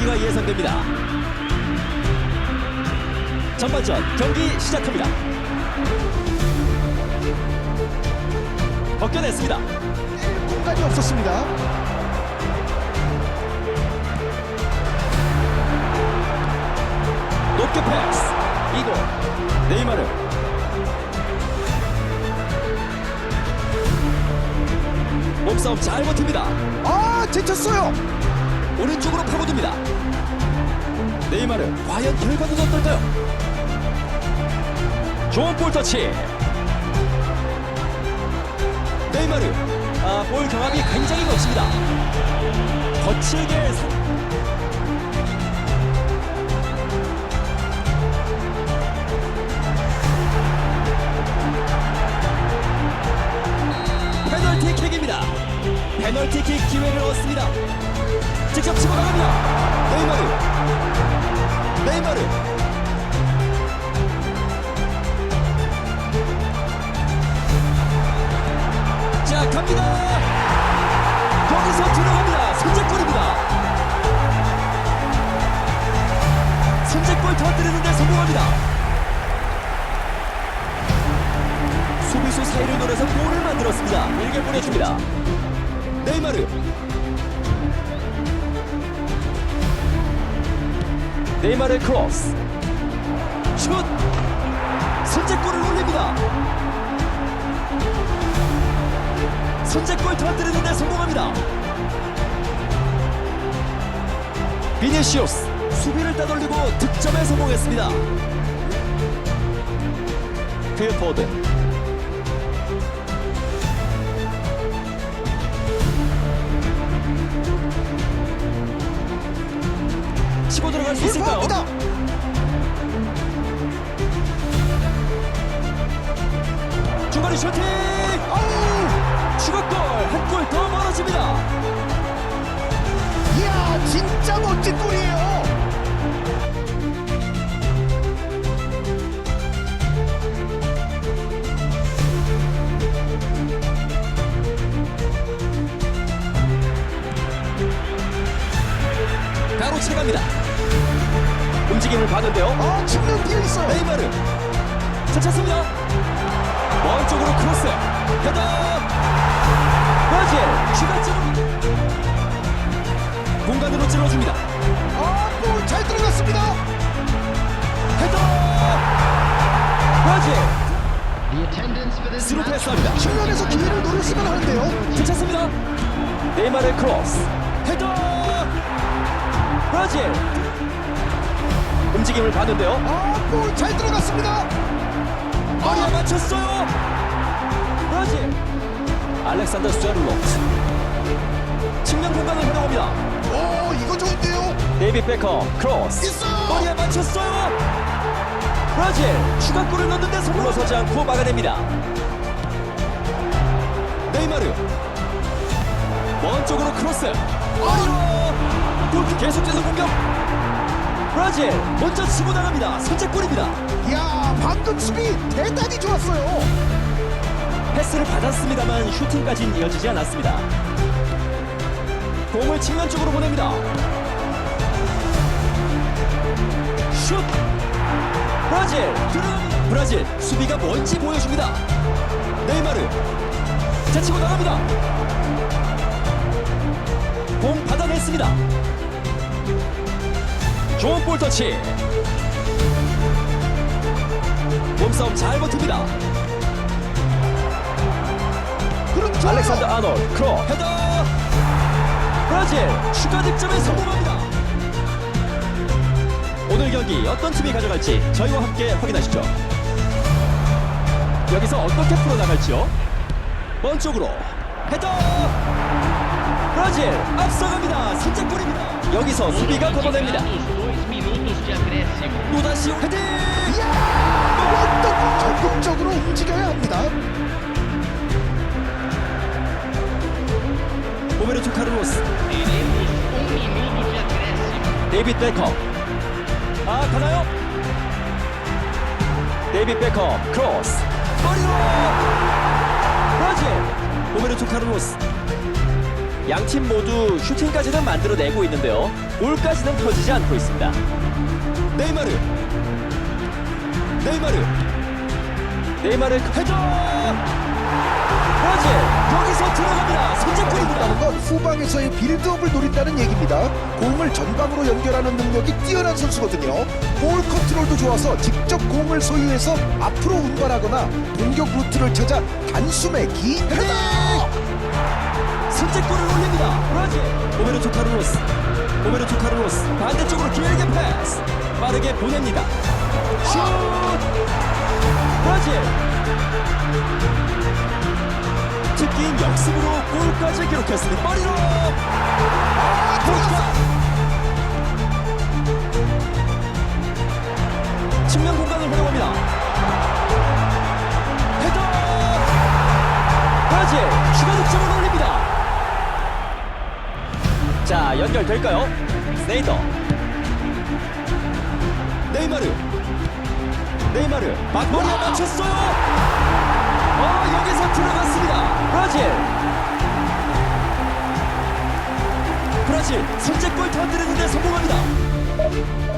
경기가 예상됩니다. 전반전 경기 시작합니다. 벗겨냈습니다. 공간이 없었습니다. 높게 패스. 이고 네이마르. 몸싸움 잘 버팁니다. 아, 제쳤어요. 오른쪽으로 파고듭니다. 네이마르 과연 결과는 어떨까요? 좋은 볼 터치. 네이마르 아, 볼 경합이 굉장히 거칩니다. 거칠게 상- 페널티 킥입니다. 페널티 킥 기회를 얻습니다. 직접 치고 나갑니다. 네이마르. 네이마르. 자, 갑니다. 거기서 들어갑니다. 선제골입니다. 선제골 터뜨리는데 성공합니다. 수비수 사이를 노려서 골을 만들었습니다. 길게 보내줍니다. 네이마르. 네이마르의 크로스. 슛! 선제골을 올립니다. 선제골 터뜨리는데 성공합니다. 비니시우스 수비를 따돌리고 득점에 성공했습니다. 필포드 치고 들어갈 수 있을까요? 불파합니다. 중거리 슈팅! 아우! 추가골 한 골 더 멀어집니다. 이야, 진짜 멋진 골이에요. 움직임을 봤는데요. 아, 측면 뒤에 있어요. 네이마르 차찼습니다. 먼 쪽으로 크로스 헤더 브라질 추가점 공간으로 찔러줍니다. 아, 골잘 들어갔습니다. 헤더 브라질 스루 패스합니다. 측면에서 기회를 노렸으면 하는데요. 괜찮습니다. 네이마르의 크로스 헤더 브라질 움직임을 봤는데요. 아, 골 잘 들어갔습니다. 머리에 맞췄어요. 브라질 알렉산더 스웨르로트 측면 공간을 활용합니다. 오, 이거 좋은데요. 데이비 베커 크로스 있어요. 머리에 맞췄어요. 브라질 추가골을 넣는데 성공서지 않고 막아냅니다. 네이마르 먼 쪽으로 크로스. 어리로 골키 계속해서 공격. 브라질 먼저 치고 나갑니다. 선제골입니다. 야 방금 수비 대단히 좋았어요. 패스를 받았습니다만 슈팅까지는 이어지지 않았습니다. 공을 측면 쪽으로 보냅니다. 슛! 브라질! 들어갑니다. 브라질 수비가 뭔지 보여줍니다. 네이마르 제치고 나갑니다. 공 받아냈습니다. 좋은 볼 터치. 몸싸움 잘 버팁니다. 좋아요. 알렉산더 아놀 크로. 헤더! 브라질 추가 득점에 성공합니다. 오늘 경기 어떤 팀이 가져갈지 저희와 함께 확인하시죠. 여기서 어떻게 풀어나갈지요? 먼 쪽으로 헤더! 브라질 앞서갑니다. 선제골입니다. 여기서 수비가 걷어냅니다 또다시 헤딩! 이야! 적극적으로 움직여야 합니다. minuto de acréscimo. 데이빗 베컴 아 가나요? 데이빗 베컴 크로스. 머리로! 브라질! 오베르토 카르로스. 양팀 모두 슈팅까지는 만들어내고 있는데요. 골까지는 터지지 않고 있습니다 네이마르 네이마르 네이마르 헤더 브라질 여기서 들어갑니다 선제골입니다 건 후방에서의 빌드업을 노린다는 얘기입니다. 공을 전방으로 연결하는 능력이 뛰어난 선수거든요. 볼 컨트롤도 좋아서 직접 공을 소유해서 앞으로 운반하거나 공격 루트를 찾아 단숨에 긴 헤더! 선제골을 올립니다. 브라질. 오베르토 카르로스. 오베르토 카르로스 반대쪽으로 길게 패스. 빠르게 보냅니다. 슛. 브라질. 특기인 역습으로 골까지 기록했습니다. 머리로. 아, 들어갔다. 측면 공간을 활용합니다. 헤더. 브라질 추가 득점을 올립니다. 자 연결될까요? 스네이더. 네이마르. 네이마르. 막머리에 맞췄어요. 어 여기서 들어갔습니다. 브라질. 브라질 선제골 터뜨리는데 성공합니다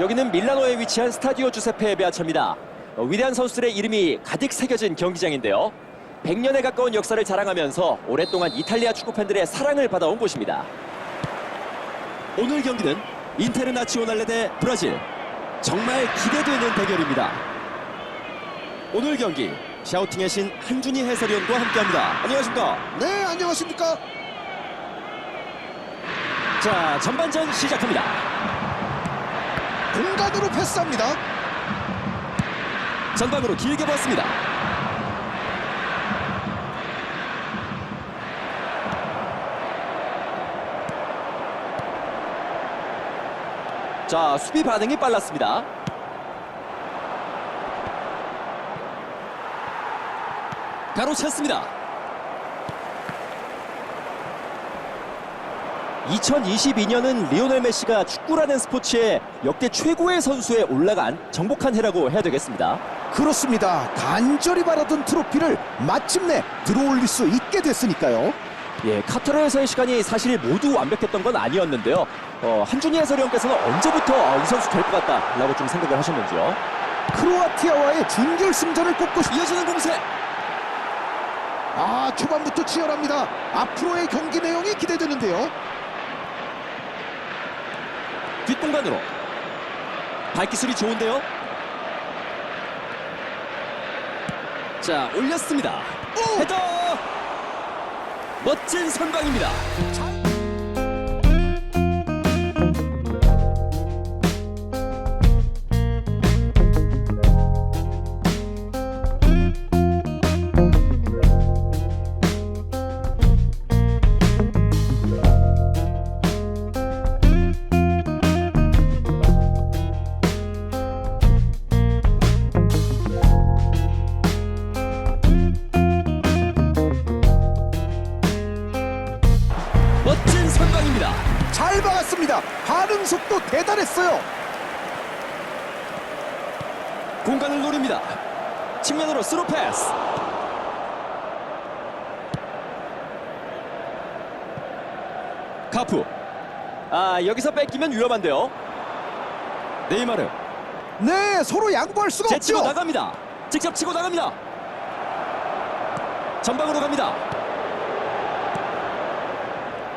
여기는 밀라노에 위치한 스타디오 주세페 베아차입니다. 어, 위대한 선수들의 이름이 가득 새겨진 경기장인데요. 100년에 가까운 역사를 자랑하면서 오랫동안 이탈리아 축구 팬들의 사랑을 받아온 곳입니다. 오늘 경기는 인테르나치오날레 대 브라질. 정말 기대되는 대결입니다. 오늘 경기 샤우팅의 신 한준희 해설위원과 함께합니다. 안녕하십니까? 네 안녕하십니까? 자 전반전 시작합니다. 공간으로 패스합니다. 전방으로 길게 봤습니다. 자, 수비 반응이 빨랐습니다. 가로챘습니다. 2022년은 리오넬 메시가 축구라는 스포츠에 역대 최고의 선수에 올라간 정복한 해라고 해야 되겠습니다. 그렇습니다. 간절히 바라던 트로피를 마침내 들어올릴 수 있게 됐으니까요. 예, 카타르에서의 시간이 사실 모두 완벽했던 건 아니었는데요. 어, 한준희 해설위원께서는 언제부터 아, 이 선수 될 것 같다라고 좀 생각을 하셨는지요. 크로아티아와의 준결승전을 꼽고 싶... 이어지는 공세. 아 초반부터 치열합니다. 앞으로의 경기 내용이 기대되는데요. 뒷공간으로. 발기술이 좋은데요. 자, 올렸습니다. 오! 헤더! 멋진 선방입니다. 반응 속도 대단했어요. 공간을 노립니다. 측면으로 스루 패스. 카프. 아 여기서 뺏기면 위험한데요. 네이마르 네, 서로 양보할 수가 없죠. 나갑니다. 직접 치고 나갑니다. 전방으로 갑니다.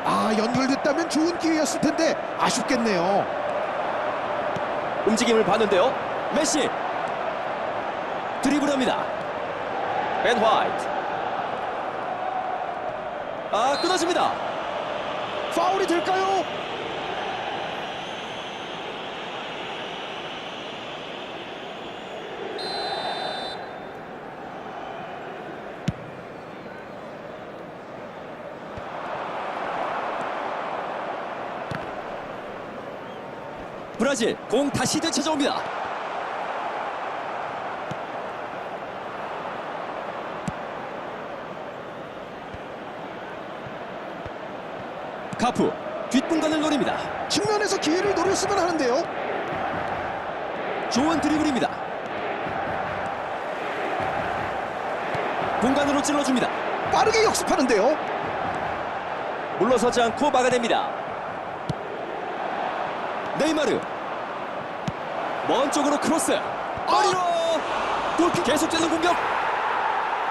아, 연결됐다면 좋은 기회였을 텐데 아쉽겠네요. 움직임을 봤는데요. 메시 드리블합니다. 벤 화이트. 아 끊어집니다. 파울이 될까요? 브라질 공 다시 되찾아옵니다. 카프 뒷공간을 노립니다. 측면에서 기회를 노렸으면 하는데요. 좋은 드리블입니다. 공간으로 찔러줍니다. 빠르게 역습하는데요. 물러서지 않고 막아냅니다. 네이마르 먼 쪽으로 크로스. 머리로 골킥 계속되는 공격.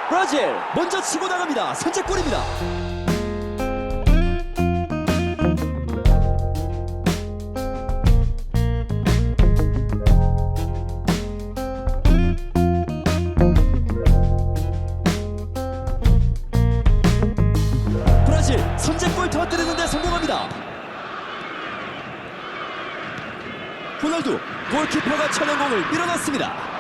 브라질 먼저 치고 나갑니다. 선제골입니다 호날두 골키퍼가 쳐낸 공을 밀어넣습니다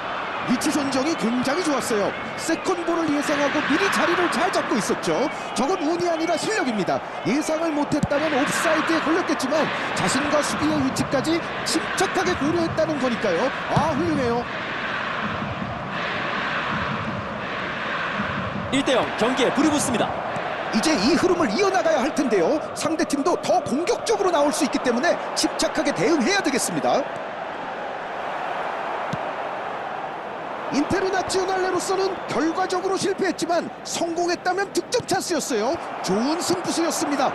위치 선정이 굉장히 좋았어요. 세컨볼을 예상하고 미리 자리를 잘 잡고 있었죠. 저건 운이 아니라 실력입니다. 예상을 못했다면 옵사이드에 걸렸겠지만 자신과 수비의 위치까지 침착하게 고려했다는 거니까요. 아 훌륭해요. 1대0 경기에 불이 붙습니다 이제 이 흐름을 이어나가야 할 텐데요. 상대팀도 더 공격적으로 나올 수 있기 때문에 침착하게 대응해야 되겠습니다. 인테르나치오날레로서는 결과적으로 실패했지만 성공했다면 득점 찬스였어요. 좋은 승부수였습니다.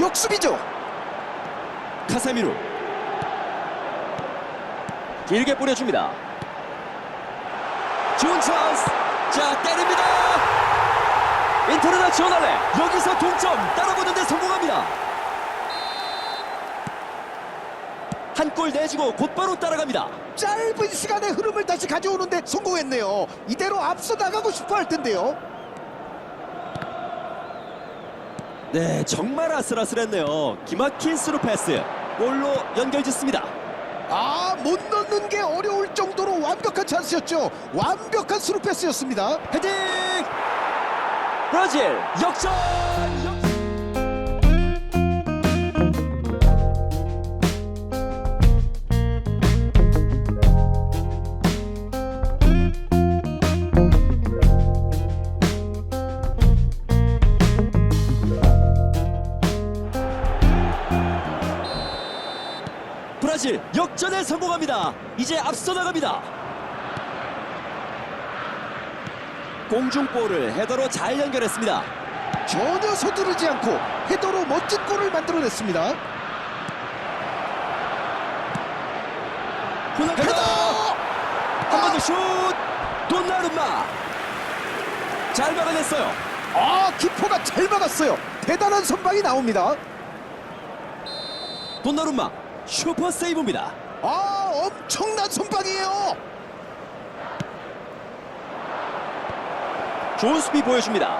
역수비죠. 카세미루 길게 뿌려줍니다 좋은 찬스 자 때립니다 인터내셔널레 여기서 동점 따라붙는데 성공합니다 한 골 내주고 곧바로 따라갑니다 짧은 시간에 흐름을 다시 가져오는데 성공했네요. 이대로 앞서 나가고 싶어 할 텐데요. 네 정말 아슬아슬했네요 기막힌 스루 패스 골로 연결짓습니다 아, 못 넣는 게 어려울 정도로 완벽한 찬스였죠. 완벽한 스루 패스였습니다. 헤딩 브라질 역전! 브라질 역전에 성공합니다. 이제 앞서 나갑니다. 공중볼을 헤더로 잘 연결했습니다. 전혀 서두르지 않고 헤더로 멋진 골을 만들어냈습니다. 호날두 헤더! 한 번 더 슛! 돈나룸마 잘 막아냈어요. 아 키퍼가 잘 막았어요. 대단한 선방이 나옵니다. 돈나룸마 슈퍼 세이브입니다. 아 엄청난 선방이에요. 좋은 수비 보여줍니다.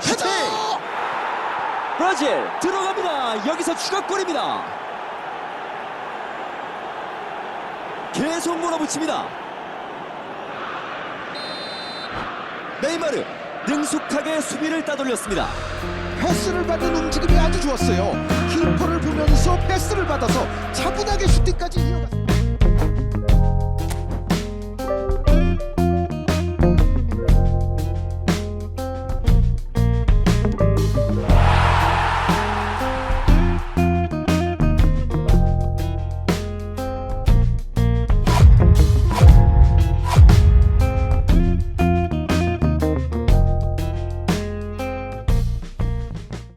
슈팅! 브라질 들어갑니다. 여기서 추가골입니다. 계속 몰아붙입니다. 네이마르 능숙하게 수비를 따돌렸습니다. 패스를 받는 움직임이 아주 좋았어요. 키퍼를 보면서 패스를 받아서 차분하게 슈팅까지 이어갔습니다.